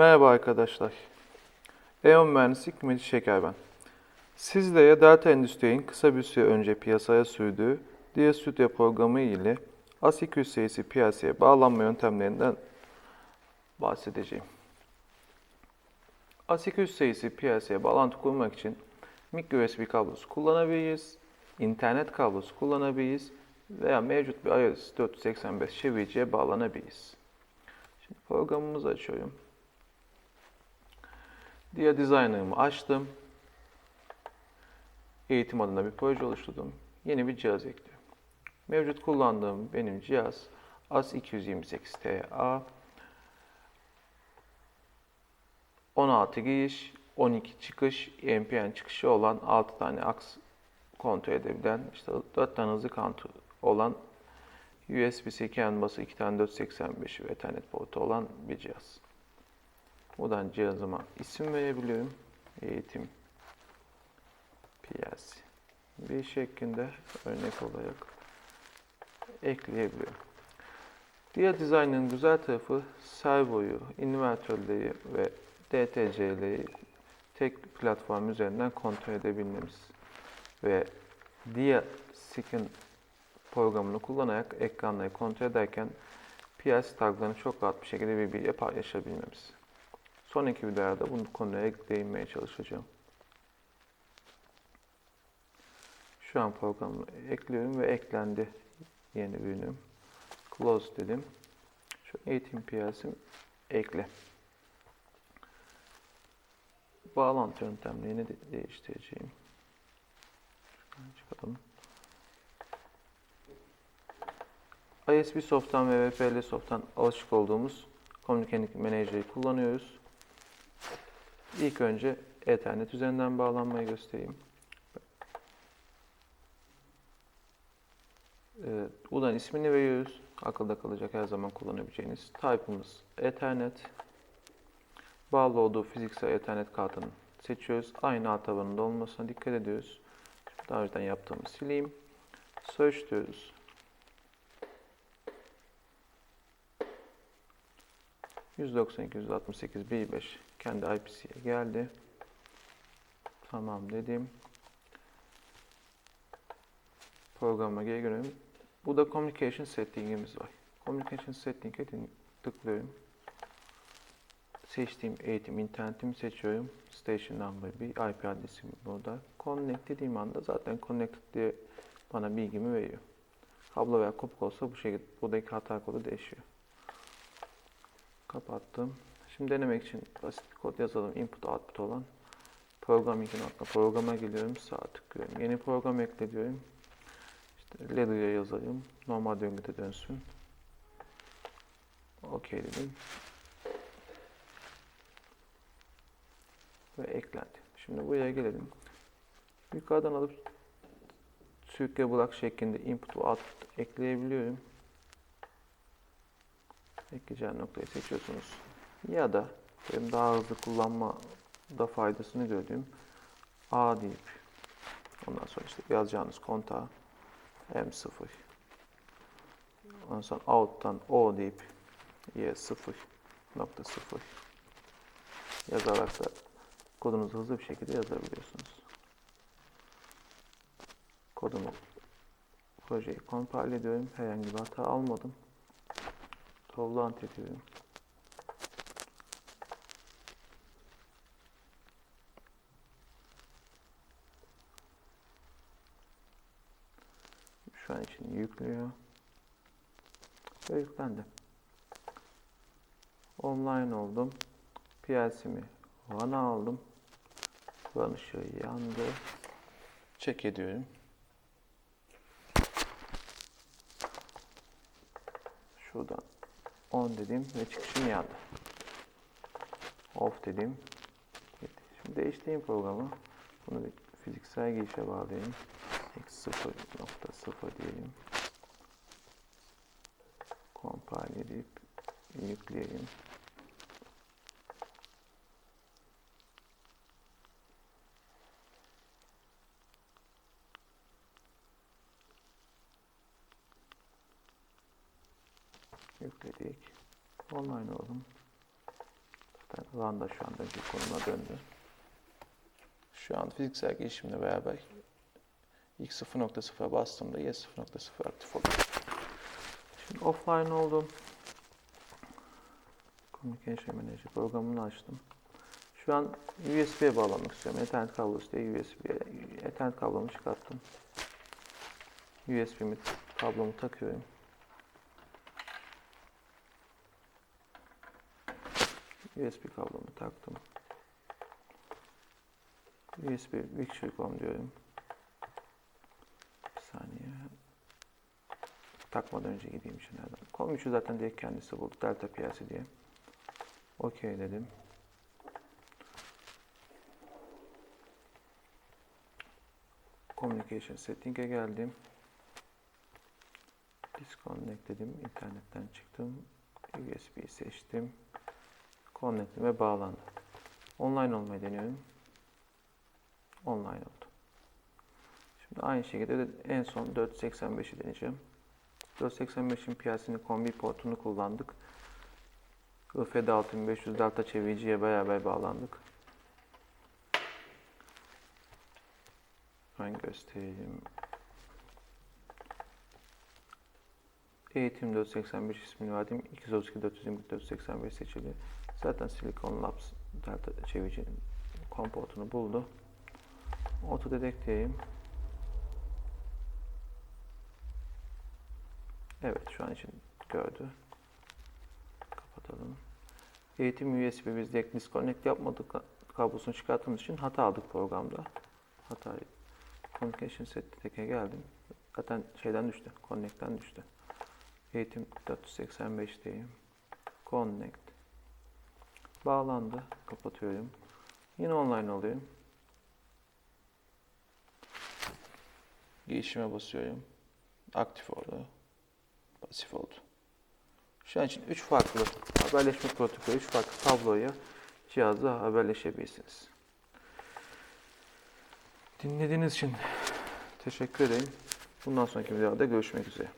Merhaba arkadaşlar. E.ON Mühendislik Mecit Şeker ben. Sizlere Delta Endüstri'nin kısa bir süre önce piyasaya sürdüğü Dia Studio programı ile AS200 serisi piyasaya bağlanma yöntemlerinden bahsedeceğim. AS200 serisi piyasaya bağlantı kurmak için micro USB kablosu kullanabiliriz, internet kablosu kullanabiliriz veya mevcut bir iOS 485 çeviriciye bağlanabiliriz. Şimdi programımızı açıyorum. Dia Designer'ımı açtım. Eğitim adına bir proje oluşturdum. Yeni bir cihaz ekliyorum. Mevcut kullandığım benim cihaz AS228TA 16 giriş, 12 çıkış, NPN çıkışı olan 6 tane aks kontrol edebilen, işte 4 tane hızlı kontrol olan USB-C CAN bası 2 tane 485 ve Ethernet portu olan bir cihaz. Buradan cihazıma isim verebiliyorum. Eğitim PLC bir şeklinde örnek olarak ekleyebiliyorum. Dia Design'ın güzel tarafı servoyu, invertörleri ve DTC'leri tek platform üzerinden kontrol edebilmemiz ve Dia Skin programını kullanarak ekranları kontrol ederken PLC taglarını çok rahat bir şekilde birbiriyle paylaşabilmemiz. Sonraki videolarda bu konuya değinmeye çalışacağım. Şu an programı ekliyorum ve eklendi yeni ürünüm. Close dedim. Şu eğitim piyasim ekle. Bağlantı yöntemlerini de değiştireceğim. Şuradan çıkalım. ISP Soft'tan ve VPL Soft'tan alışık olduğumuz Communicating Manager'ı kullanıyoruz. İlk önce Ethernet üzerinden bağlanmayı göstereyim. Ee, buradan ismini veriyoruz. Akılda kalacak her zaman kullanabileceğiniz. Type'ımız Ethernet. Bağlı olduğu fiziksel Ethernet kartını seçiyoruz. Aynı ağ tabanında olmasına dikkat ediyoruz. Daha önceden yaptığımı sileyim. Search diyoruz. %92-168 kendi IP'siye geldi. Tamam dedim. Programa geri dönüyorum. Burada Communication Setting'imiz var. Communication Setting'e tıklıyorum. Seçtiğim eğitim internetimi seçiyorum. Station number bir IP adresim burada. Connect dediğim anda zaten connected diye bana bilgimi veriyor. Kablo veya kopuk olsa bu şekilde buradaki hata kodu değişiyor. Kapattım. Şimdi denemek için basit bir kod yazalım. Input output olan programming nokta programa geliyorum. Sağ tıklıyorum. Yeni program ekle diyorum. İşte ladder'ya yazayım. Normal döngüde dönsün. OK dedim. Ve eklendi. Şimdi buraya gelelim. Yukarıdan alıp sürükle bırak şeklinde input output ekleyebiliyorum. Ekleyeceğim noktayı seçiyorsunuz. Ya da benim daha hızlı kullanmada faydasını gördüğüm A deyip ondan sonra işte yazacağınız kontağı M0 ondan sonra out'tan O deyip Y0 nokta 0 yazarak da kodunuzu hızlı bir şekilde yazabiliyorsunuz. Kodumu projeyi compile ediyorum. Herhangi bir hata almadım. Toplantı ediyorum. Şu an için yüklüyor. Ve yüklendi. Online oldum. PLC'mi VAN'a aldım. VAN ışığı yandı. Check ediyorum. Şuradan on dedim ve çıkışım yandı. Off dedim. Şimdi değiştireyim programı. Bunu bir fiziksel girişe bağlayayım. X0.0 diyelim. Compile edip yükleyelim. Yükledik. Online oldum. Zaten Lambda şu anda bir konuma döndü. Şu an fiziksel gelişimle beraber ilk 0.0'a bastığımda Y 0.0 aktif oluyor. Şimdi offline oldum. Communication Manager programını açtım. Şu an USB'ye bağlamak istiyorum. Ethernet kablosu diye USB'ye Ethernet kablomu çıkarttım. USB'mi kablomu takıyorum. USB kablomu taktım. USB Victual.com diyorum. Bir saniye. Takmadan önce gideyim şunlardan. Com3'ü zaten direkt kendisi buldu. Delta PLC diye. OK dedim. Communication Setting'e geldim. Disconnect dedim. İnternetten çıktım. USB'yi seçtim. Connect ve bağlandı. Online olmayı deniyorum. Online oldu. Şimdi aynı şekilde de en son 485'i deneyeceğim. 485'in PLC'nin kombi portunu kullandık. IFD 6500 delta çeviriciye beraber bağlandık. Ben göstereyim. Eğitim 485 ismini verdim. 232 420 485 seçili. Zaten Silicon Labs delta çeviricinin komportunu buldu. Autodedect diyeyim. Evet şu an için gördü. Kapatalım. Eğitim USB biz direkt disconnect yapmadık. Kablosunu çıkarttığımız için hata aldık programda. Hata Communication Setting'e geldim. Zaten şeyden düştü. Connect'ten düştü. Eğitim 485 diyeyim. Connect. Bağlandı. Kapatıyorum. Yine online oluyorum. Girişime basıyorum. Aktif oldu. Pasif oldu. Şu an için 3 farklı haberleşme protokolü, 3 farklı tabloya cihazla haberleşebilirsiniz. Dinlediğiniz için teşekkür ederim. Bundan sonraki videoda görüşmek üzere.